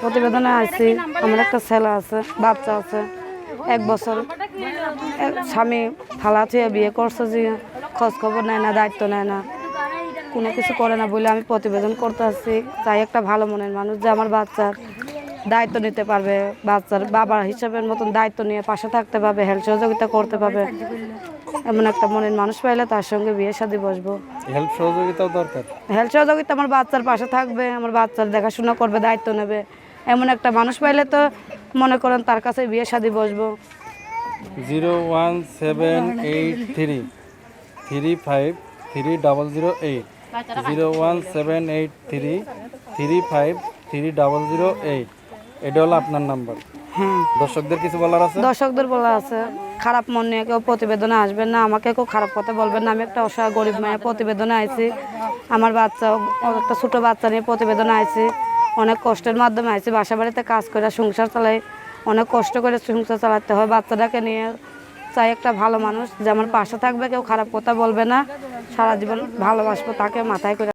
প্রতিবেদনে আইছি, আমার একটা ছেলে আছে, বাচ্চা আছে, এক বছর। স্বামী ফালা থুয়ে বিয়ে করছে যে খোঁজ খবর নেয় না, দায়িত্ব নেয় না। কোনো কিছু করে না বলে আমি প্রতিবেদন করতে আসছি। তাই একটা ভালো মনের মানুষ যে আমার বাচ্চার দায়িত্ব নিতে পারবে, বাচ্চার বাবার হিসাবের মতন দায়িত্ব নিয়ে পাশে থাকতে পারবে, হেল্প সহযোগিতা করতে পারবে। এমন একটা মনের মানুষ পাইলে তার সঙ্গে বিয়ে শাদী বসবো। হেল্প সহযোগিতাও দরকার। হেল্প সহযোগিতা আমার বাচ্চার পাশে থাকবে আমার বাচ্চার দেখাশোনা করবে দায়িত্ব নেবে। এমন একটা মানুষ পাইলে তো মনে করেন তার কাছে বিয়ে শাদী বসবো। Zero one seven eight three three five three double zero eight. Zero one seven eight three three five three double zero eight. এটা হলো আপনার নাম্বার। হ্যাঁ। দর্শকদের কিছু বলার আছে? দর্শকদের বলা আছে। খারাপ মন নিয়ে কেউ প্রতিবেদনে আসবেন না, আমাকে কেউ খারাপ কথা বলবেন না। আমি একটা অসহায় গরিব মায়ের প্রতিবেদনে আইছি। আমার বাচ্চা একটা ছোটো বাচ্চা নিয়ে প্রতিবেদনে আইছি। অনেক কষ্টের মাধ্যমে আইছি। বাসা বাড়িতে কাজ করে সংসার চালাই। অনেক কষ্ট করে সংসার চালাতে হয়। বাচ্চাটাকে নিয়ে চাই একটা ভালো মানুষ। যে আমার পাশে থাকবে, কেউ খারাপ কথা বলবে না। সারা জীবন ভালোবাসবো তাকে মাথায় করে